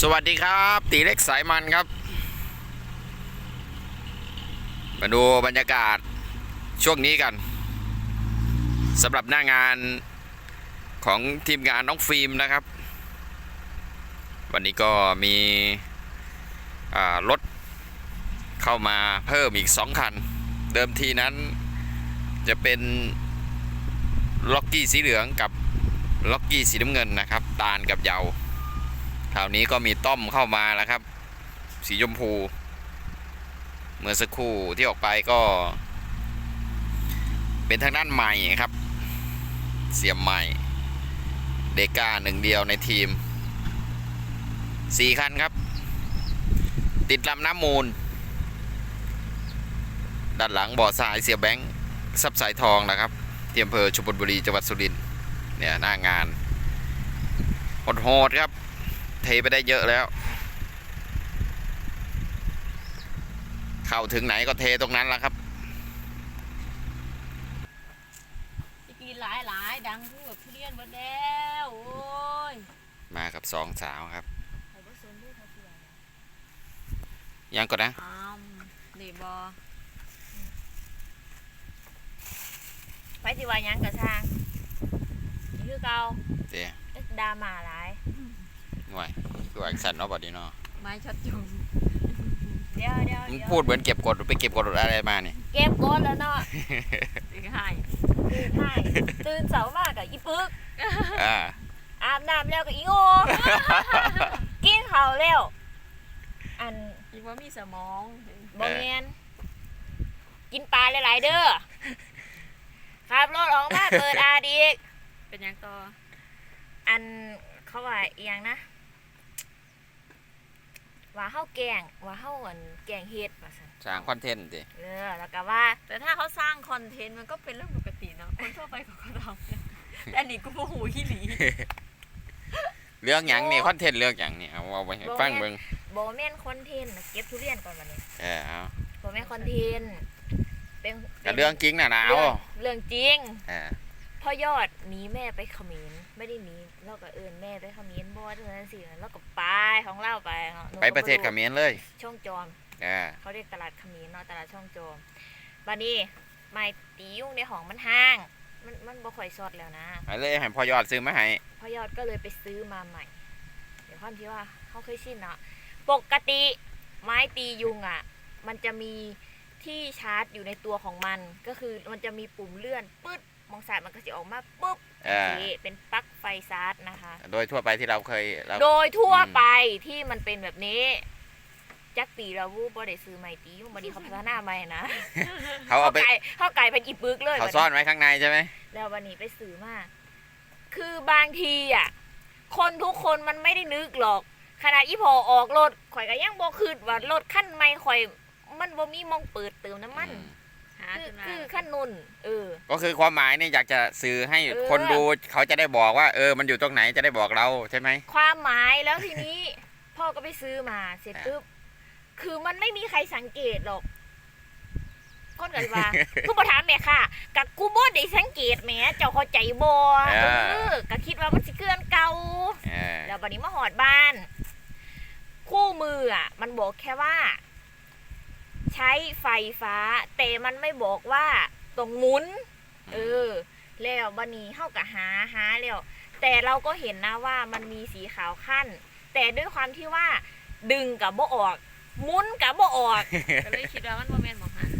สวัสดีครับ ตีเล็กสายมันครับ มาดูบรรยากาศช่วงนี้กันสำหรับหน้างานของทีมงานน้องฟิล์มนะครับ วันนี้ก็มีรถเข้ามาเพิ่มอีกสองคัน เดิมทีนั้นจะเป็นล็อกกี้สีเหลืองกับล็อกกี้สีน้ำเงินนะครับ ตาลกับเยา คราวนี้ก็มีต้อมเข้ามาแล้วครับ สีชมพู เมื่อสักครู่ที่ออกไปก็ เป็นทางด้านใหม่ครับ เสียมใหม่ เดก้าหนึ่งเดียวในทีมสี่คันครับ ติดลำน้ำมูล ด้านหลังบ่อทรายเสียแบงค์ซับสายทองนะครับที่อำเภอชุมพลบุรีจังหวัดสุรินทร์เนี่ยหน้างานโหดๆครับ เทไปได้เยอะแล้ว เข้าถึงไหนก็เทตรงนั้นแล้วครับจะกินหลายหลายๆดังคือแบบทุเรียนหมดแล้วโอ้ยมากับสองสาวครับไอ้บ่สนลูกเขาเสียยังก่อนนะอ้ามนี่บอไปสิว่าหยังกะช่างนี่คือเก่าเดี๋ยวเอ๊ะดราม่าหลาย หน่วยคือว่าสันเนาะบอดีเนาะไม้ช็อตจุงเดี๋ยวเดี๋ยวมึงเดี๋ยวพูดเหมือนเก็บกดไปเก็บกดอะไรมาเนี่ย เก็บกดแล้วเนาะตื่นให้ตื่นให้ตื่นเสามากกับอีปึกอ่า อาบน้ำแล้วกับอีโง่กินข้าวแล้ว อันอีว่ามีสมองบ่แมนกินปลาหลายๆเด้อขับรถออกมาเปิดอาดีกเป็นหยังต่ออันเขาว่าอหย่างนะ ว่าเฮาแกงว่าเฮาอันแกงเฮ็ดว่าซั่นสร้างคอนเทนต์ดิเออแล้วก็ว่า แต่ถ้าเขาสร้างคอนเทนต์มันก็เป็นเรื่องปกติเนาะคนทั่วไปเขาก็ทำแต่อันนี้กูโมโหขี้หลี เรื่องหยังนี่คอนเทนต์เรื่องหยังนี่เอาเอาไปให้ฟังเบิ่งบ่แม่นคอนเทนต์นะเก็บทุเรียนก่อนบัดนี้เออเอาบ่แม่นคอนเทนต์เป็นแต่เรื่องจริงน่ะนะเอาเรื่องเรื่องจริง เออพ่อยอดหนีแม่ไปเขมรไม่ได้หนี เราก็เอินแม่ไปเขมรบ่จังนั้นสิแล้วก็ไปของเราไปเนาะหนูไปก็ประเทศเขมรเลย ช่องจอมเออเขาเรียกตลาดเขมรเนาะตลาดช่องจอมบัดนี้ไม้ตียุ่งในห้องมันห้าง มันมันบ่ค่อยสดแล้วนะไปเลยให้พอยอดซื้อมาให้พ่อยอดก็เลยไปซื้อมาใหม่ เดี๋ยวความที่ว่าเขาเคยชินเนาะปกติไม้ตียุงอะ มันจะมีที่ชาร์จอยู่ในตัวของมัน ก็คือมันจะมีปุ่มเลื่อนปึ๊ด มองสายมันก็จะออกมาปุ๊บเออนี่เป็นปลั๊กไฟชาร์จนะคะ โดยทั่วไปที่เราเคยเรา โดยทั่วอืมไปที่มันเป็นแบบนี้ จักตีเราวูบ่ได้ซื้อใหม่ตีวันนี้เขาพัฒนาใหม่นะเขาเอาไป ไก่เขาไก่เป็นอีปึกเลยเขาซ่อนไว้ข้างในใช่ไหม แล้ววันนี้ไปซื้อมา คือบางทีอะ คนทุกคนมันไม่ได้นึกหรอก ขนาดอีพอออกรถข่อยก็ยังบ่คืดว่ารถขั้นใหม่ข่อย มันบ่มีมองเปิดเติมน้ำมัน อืม หาคือขึ้นมาคือขั้นนุ่นเออ ก็คือความหมายนี่อยากจะสื่อให้เออ คนดูเขาจะได้บอกว่า เออ มันอยู่ตรงไหนจะได้บอกเราใช่ไหม ความหมายแล้วทีนี้ พ่อก็ไปซื้อมาเสร็จอะปุ๊บคือมันไม่มีใครสังเกตหรอก คนกันว่ากูบ่ถามแม่ค่ะกับกูบ่ได้สังเกตแหม่เจ้าเข้าใจบ่เออก็คิดว่ามันสิเกินเก่า เออแล้วบัดนี้มาหอดบ้าน คู่มืออะ มันบอกแค่ว่า ใช้ไฟฟ้า แต่มันไม่บอกว่าตรงหมุน เออ แล้วบันนี้เข้ากับหาหาแล้วแต่เราก็เห็นนะว่ามันมีสีขาวขั้น แต่ด้วยความที่ว่าดึงกับบ่ออกหมุนกับบ่ออกก็เลยคิดว่ามันโมเมนต์ของหัน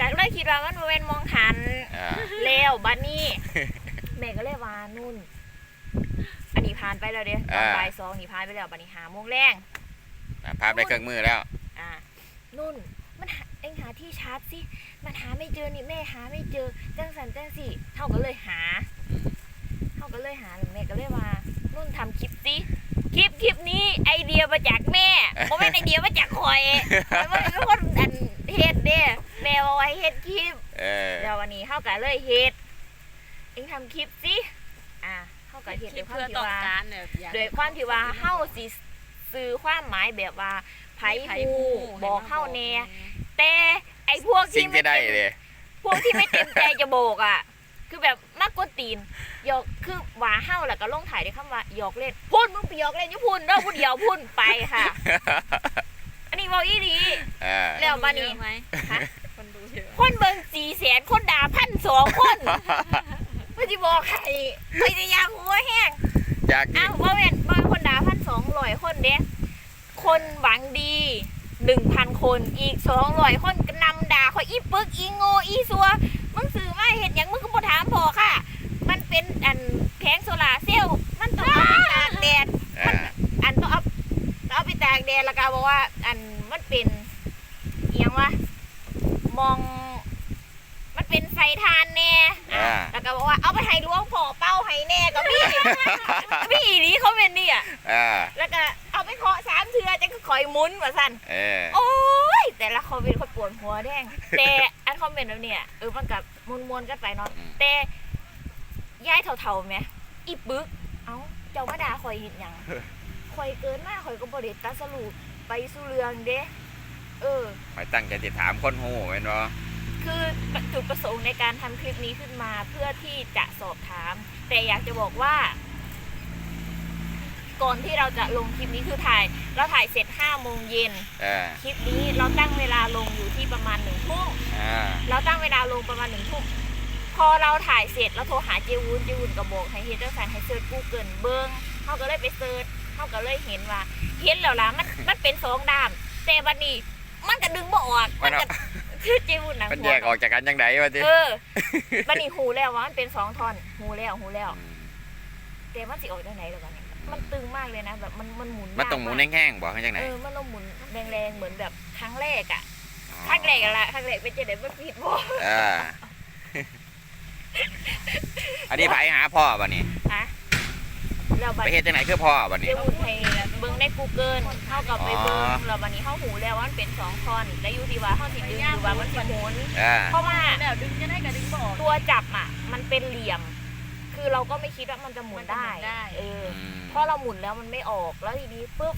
ก็เลยคิดว่ามันบ่เป็นมองหันเออแล้วบัดนี้แม่ก็เลยว่านุ่น อันนี้ผ่านไปแล้วเด้ตอนบ่ายสองนี่ผ่านไปแล้วบัดนี้หาโมงแรงภาพได้เครื่องมือแล้ว อ่านุ่น มันหาเอ็งหาที่ชาร์จสิมันหาไม่เจอนี่แม่หาไม่เจอจังสันจังสิเท่าก็เลยหาเท่าก็เลยหาแล้วแม่ก็เลยว่านุ่นทำคลิปสิคลิปคลิปนี้ไอเดียมาจากแม่ผมไม่นไอเดียมาจากคอยข่อยว่าเป็นคนอันเฮ็ดเด้แม่ว่าไว้เฮ็ดคลิปเออเดี๋ยววันนี้เท่าก็เลยเฮ็ดเอ็งทำคลิปสิอ่าเท่าก็เฮ็ดคิด้ดวยความเพื่อที่ต้องว่าการเนี่ยอยกโดยความที่ว่าเฮาสิสื่อความหมายแบบว่า ไผไผ่ฮู้บอกเฮาแน่แต่ไอ้พวกสิ่ที่งไม่ที่ได้เต็มเลยพวกที่ไม่เต็มใจจะบอกอะ คือแบบมากกว่าตีนหยอกคือหวาเฮ้าแล้วก็ลงถ่ายด้วยคำว่าหยอกเล่นพุ่นมึงไปหยอกเล่นอยุพุ่นเด้อพุ่นเดียวพุ่นไปค่ะ อันนี้บอกอีดีเออแล้วมานี่คเยอะไหมฮะ คนดูเยอะคนเบิ่งสี่แสนคนด่าพันสองคนไม่ได้บอกใครไม่ได้อยากหัวแห้งอยากอ้าวว่าเป็นว่าเป็นคนด่าพันสองร้อยคนเด้ คนหวังดีหนึ่งพันคนอีกสองร้อยคนก็นำด่าเขาอีปึกอีโง่อีซัวมึงสื่อมาเห็นอย่างมึงก็บ่ถามพอค่ะ มันเป็นอันแผงโซลาร์เซลล์มันต้องเอาไปตากแดดเอออันต้องเอาต้องเอาไปตากแดดแล้วก็บอกว่า อันมันเป็นเอียงวะมอง มันเป็นไฟทานแน่อ่า แล้วก็บอกว่าเอาไปให้หลวงพ่อเป้าให้แน่ก็มีพี่อีนี้เขาเป็นนี่อะเออแล้วก็เอา ไปเคาะสามเทือจะก็คอยหมุนว่าสั่นเออ โอ้ย แต่ละคอมเมนต์คนปวดหัวแดง แต่อันคอมเมนต์แบบเนี้ยเออมันกับมวนมวนๆกันไปเนาะอืม แต่ย้ายเท่าๆไหมอีปึก เอ้าเจ้ามาด่าคอยเห็นหยังคอยเกินมากคอยก็บริตัดสรุปไปสู่เรืองเด้เออ ไปตั้งใจจะถามคนหูแม่นบ่คือจุดประสงค์ในการทำคลิปนี้ขึ้นมาเพื่อที่จะสอบถาม แต่อยากจะบอกว่า ก่อนที่เราจะลงคลิปนี้คือถ่าย เราถ่ายเสร็จห้าโมงเย็นเออคลิปนี้เราตั้งเวลาลงอยู่ที่ประมาณหนึ่งทุ่มอ่าเราตั้งเวลาลงประมาณหนึ่งทุ่มพอเราถ่ายเสร็จเราโทรหาเจวุนเจวุนก็บอกให้เฮดเดอร์สันให้เซิร์ชกูเกิลเบิ้งเขาก็เลยไปเซิร์ชเขาก็เลยเห็นว่า เห็นแล้วล่ะมันมันเป็นสองด้าม แต่บัดนี้มันก็ดึงบ่ออกมัมันนเอาก็คือเจวุนหนังมันหัแยวกออกจากกันจังไดวะติเออบัดนี้หูแล้วว่ามันเป็นสองท่อนหูแล้วหูแล้วมแต่มันสิออกจากไหนแล้วกันเนี่ย มันตึงมากเลยนะแบบมันมันหมุนมันต้องหมุนยากแห้งๆบอกให้จังไหนเออมันต้องหมุนแรงๆเหมือนแบบครั้งแรกอะครั้งแรกอะละครั้งแรกเป็นจะได้ไม่ผิดบ่เอออันนี้ไผหาพ่อบ่นี่ฮะแล้วบัดไปเฮ็ดจังไหนคือพ่อบ่นี่เดี๋ยวอุ่นให้เบิ้งใน Google เข้ากับไปเบิ้งอ๋อแล้ววันนี้เข้าหูแล้วว่ามันเป็นสองคอนแล้วอยู่ที่ว่าเข้าสิดึงหรือว่ามันสิหมุนเออเพราะว่าแล้วดึงจะได้กับดึงบออกตัวจับอะ มันเป็นเหลี่ยม คือเราก็ไม่คิดว่ามันจะหมุนได้มันจะหมุนได้ เอออืมเพราะเราหมุนแล้วมันไม่ออกแล้วทีนี้ปุ๊บ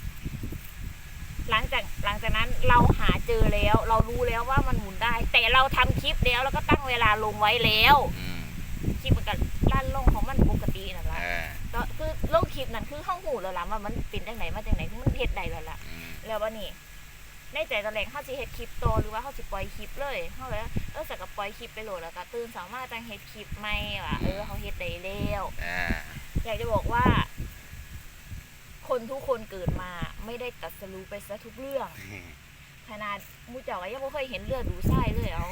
หลังจากหลังจากนั้นเราหาเจอแล้ว เรารู้แล้วว่ามันหมุนได้ แต่เราทำคลิปแล้วแล้วก็ตั้งเวลาลงไว้แล้วอืมคลิปมันก็ลั่นลงของมันปกตินั่นแหละเออก็คือลงคลิปนั้นคือเข้าหูแล้วล่ะว่ามันเป็นจังไหนมาจังไหนคือมันเฮ็ดได้แล้วล่ะ อืมแล้วว่านี่ ในใจตอนแรกเขาสิเฮ็ดคลิปโตอหรือว่าเขาสิปล่อยคลิปเลยเขาเลยว่าเออสักกับปล่อยคลิปไปโหลดแล้วก็ตื่นสามารถจังเฮ็ดคลิปใหม่ว่ะเออเขาเฮ็ดได้แล้วอ่าอยากจะบอกว่า คนทุกคนเกิดมาไม่ได้ตัดสรู้ไปซะทุกเรื่อง ขนาดมูเจ้าก็ยังบ่เคยเห็นเลือดดูไส้เลยเอา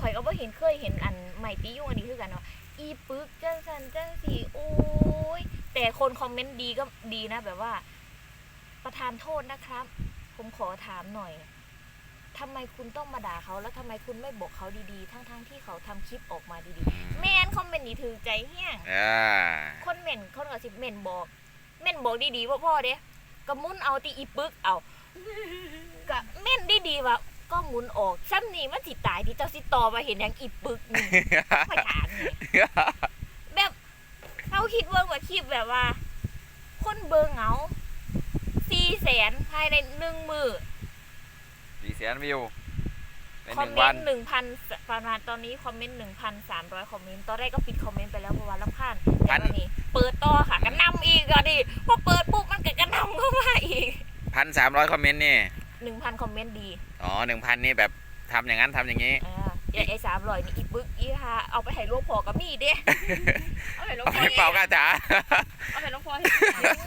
ข่อยก็บ่เห็นเคยเห็นอันใหม่ตียุ่งอันนี้คือกันเนาะอีปึกจังสันจังสีโอ้ยแต่คนคอมเมนต์ดีก็ดีนะแบบว่า ประทานโทษนะครับ ผมขอถามหน่อยทำไมคุณต้องมาด่าเขาแล้วทำไมคุณไม่บอกเขาดีๆ ทั้งๆที่เขาทำคลิปออกมาดีๆ แม่นคอมเมนต์นี่ถือใจเฮี้ยงอ่าคนเหม็นคนก็สิเหม็นบอกเหม็นบอกดีๆว่าพ่อเด้ก็หมุนเอาตีอีปึกเอาก็เหม็นดีๆว่าก็หมุนออกซ้ำนี่มันสิตายที่เจ้าสิต่อมาเห็นอย่างอีปึกนี่ไม่ถามนี่แบบเขาคิดเบิ่งว่าคลิปแบบว่า คนเบิ่งเอา สี่แสนภายในหนึ่งมือสี่แสนวิวในคหอมนึ่งเมวันนต์หนึ่งพันประมาณตอนนี้คอมเมนต์หนึ่งพันสามร้อยคอมเมนต์ตอนแรกก็ปิดคอมเมนต์ไปแล้วเพราะว่าลำคาญแต่วันนี้เปิดต่อค่ะกันนำอีกก็ดิพอเปิดปุ๊บมันก็กระนำเข้ามาอีกพันสามร้อยคอมเมนต์นี่ หนึ่งพันคอมเมนต์ดีอ๋อหนึ่งพันนี่แบบทำอย่างนั้นทำอย่างนี้ อ่า อย่างไอ้สามร้อยนี่อีบึกอีฮะเอาไปให้ลูกพอกับมีเด้เอาไปลงเอาพไปอเป่ากาถาเอาไปลงพอให้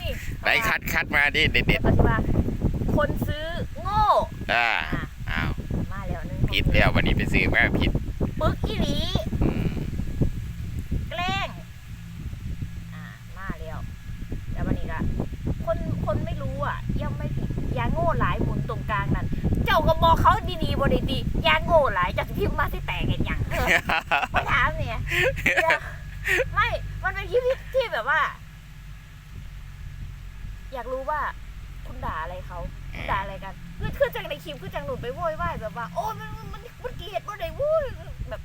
นี่ไปคัดคัดมาดิเด็ดเดี๋ยวเขาจะว่าคนซื้อโง่ๆอ่าอะอ้าวมาแล้วหนึงผิดแล้ววันนี้ไปซื้อมาผิด ปึกอีหลี อืม แกล้งอ่ามาแล้วแล้ววันนี้ก็คนคนไม่รู้อะย่อมไม่ผิดอยาโง่หลายหมุนตรงกลางนั่นเจ้าก็บอกเขาดีๆบริดีอยาโง่หลายจากที่มาที่แตกกันอย่างเออมาถามเนี่ยเดี๋ยวไม่ มันเป็นคลิปที่ที่แบบว่า อยากรู้ว่า คุณด่าอะไรเขาคุณด่าอะไรกันคือคือจังในคลิปคือจังหนุนไปโวยวายแบบว่า โอ้ยมันมันมันมันเกลียดมันเลยวุ้ยแบบ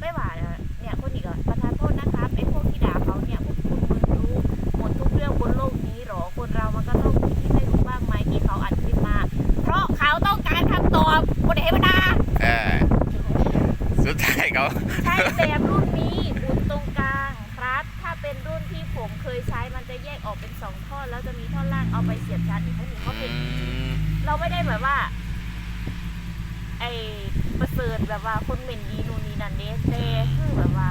ไม่หวานอะเนี่ยคนอีกอะประธานโทษนะครับไอ้พวกที่ด่าเขาเนี่ยพวกคุณมึงรู้หมดทุกเรื่องบนโลกนี้หรอคนเรามันก็ต้องมีที่ไม่รู้บ้างไหมที่เขาอัดคลิปมาเพราะ เขาต้องการคำตอบบนเทวดาเออสุดท้ายเขาใช่แต่รุ่นนี้บุญตรงกลางครับ ถ้าเป็นรุ่นที่ผมเคยใช้มันจะแยกออกเป็นสองท่อนแล้วจะมีท่อนล่างเอาไปเสียบชาร์จอีกท่อนหนึ่งเพราะเป็นเราไม่ได้แบบว่า ไอประเสริฐแบบว่าคนเหม็นดีนู่นนี่นั่นเด้แต่คือแบบว่า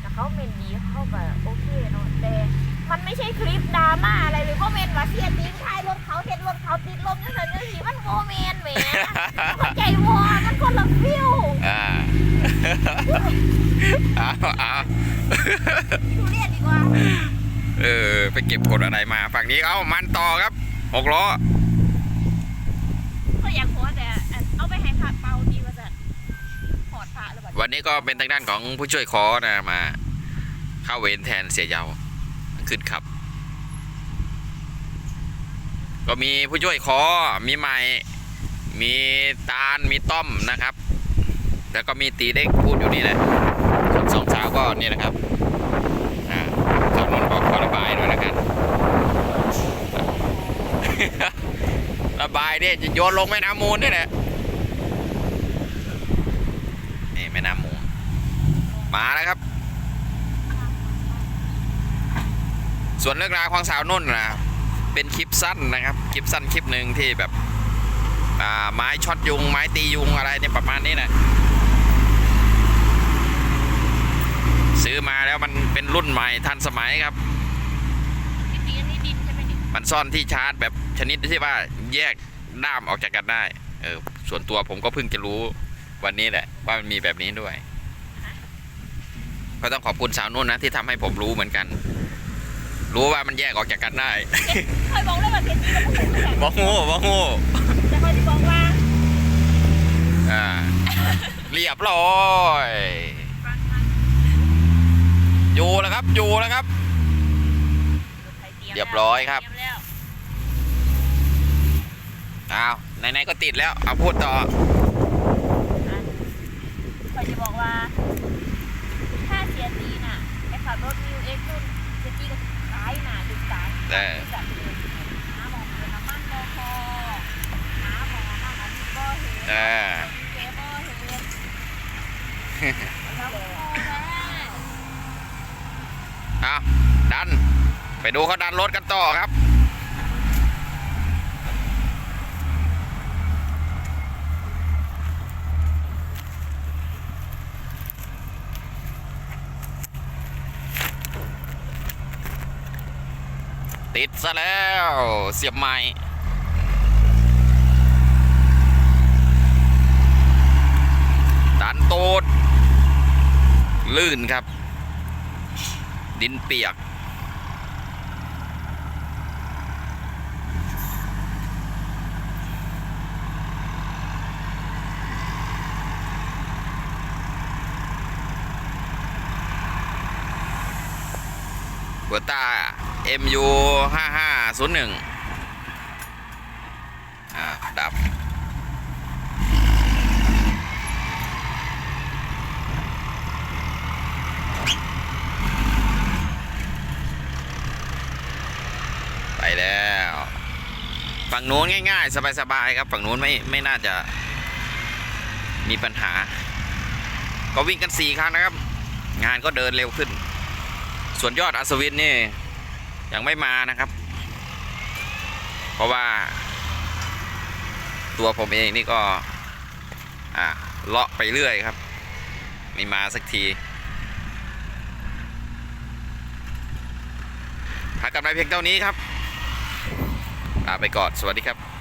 แต่เขาเหม็นดีเขาแบบโอเคเนาะแต่ มันไม่ใช่คลิปดราม่าอะไรเลยเพราเมนว่าเสียตีนท้ายรถเขาเห็นรถเขาติดลมจังสันจังสีมันโมเมนแหมเข้าใจวอมันคนละฟิวอ่าเอาเอาดูเรียนดีกว่าเออไปเก็บกดอะไรมาฝั่งนี้เอามันต่อครับหกล้อก็อยากหัวแต่อันเอาไปให้พระเปาดีกว่าจะหอดพระหรือเปล่าวันนี้ก็เป็นทางด้านของผู้ช่วยคอนะมา เข้าเวรแทนเสียยาว ขึ้นขับ ก็มีผู้ช่วยคอมีใหม่มีตาลมีต้อมนะครับ แล้วก็มีตีเด็กพูดอยู่นี่แหละส่วนสองสาวก็นี่นะครับอ่าสาวนนบอกขอระบายหน่อยนะครับระบายเนี่ยจะโยนลงแม่น้ำมูลนี่แหละนี่แม่น้ำมูลมาแล้วครับ ส่วนเรื่องราวของสาวนุ่นนะเป็นคลิปสั้นนะครับคลิปสั้นคลิปหนึ่งที่แบบไม้ช็อตยุง ไม้ตียุงอะไรเนี่ยประมาณนี้นะซื้อมาแล้วมันเป็นรุ่นใหม่ทันสมัยครับมันซ่อนที่ชาร์จแบบชนิดที่ว่าแยกด้ามออกจากกันได้ เออ ส่วนตัวผมก็เพิ่งจะรู้วันนี้แหละ ว่ามันมีแบบนี้ด้วย ก็ต้องขอบคุณสาวนุ่นนะที่ทำให้ผมรู้เหมือนกัน รู้ว่ามันแยกออกจากกันได้เคยบอกเลยว่าเพชรดีมันเป็นแบบบ่ฮู้บ่ฮู้แต่เขาจะบอกว่าอ่าเรียบร้อยอยู่แล้วครับอยู่แล้วครับ เรียบร้อยครับเตยมแล้วอ้าวไหนๆก็ติดแล้วเอาพูดต่อ เขาจะบอกว่า ถ้าเสียตีน่ะไอ้ขับรถมิวเอ็กซ์รุ่นเสียตีก็ตายน่ะดึกตาย แต่จัดเลยหาหมอเปิดน้ำมันบอพอหาหมอหาหมอมีบ่เห็นเออเจ๊บ่เห็นแล้วพอแล้วเอาดัน ไปดูเขาดันรถกันต่อครับ ติดซะแล้วเสียบไม้ดันตูดลื่นครับ ดินเปียกเบอร์ตา MU 5501อ่าดับ ไปแล้ว ฝั่งนู้นง่ายๆ สบายๆครับ ฝั่งนู้นไม่ไม่น่าจะมีปัญหา ก็วิ่งกันสี่ครั้งนะครับ งานก็เดินเร็วขึ้น ส่วนยอดอัศวินนี่ ยังไม่มานะครับ เพราะว่า ตัวผมเองนี่ก็อ่าเลาะไปเรื่อยครับ ไม่มาสักทีพักกันไปเพียงเท่านี้ครับลาไปก่อน สวัสดีครับ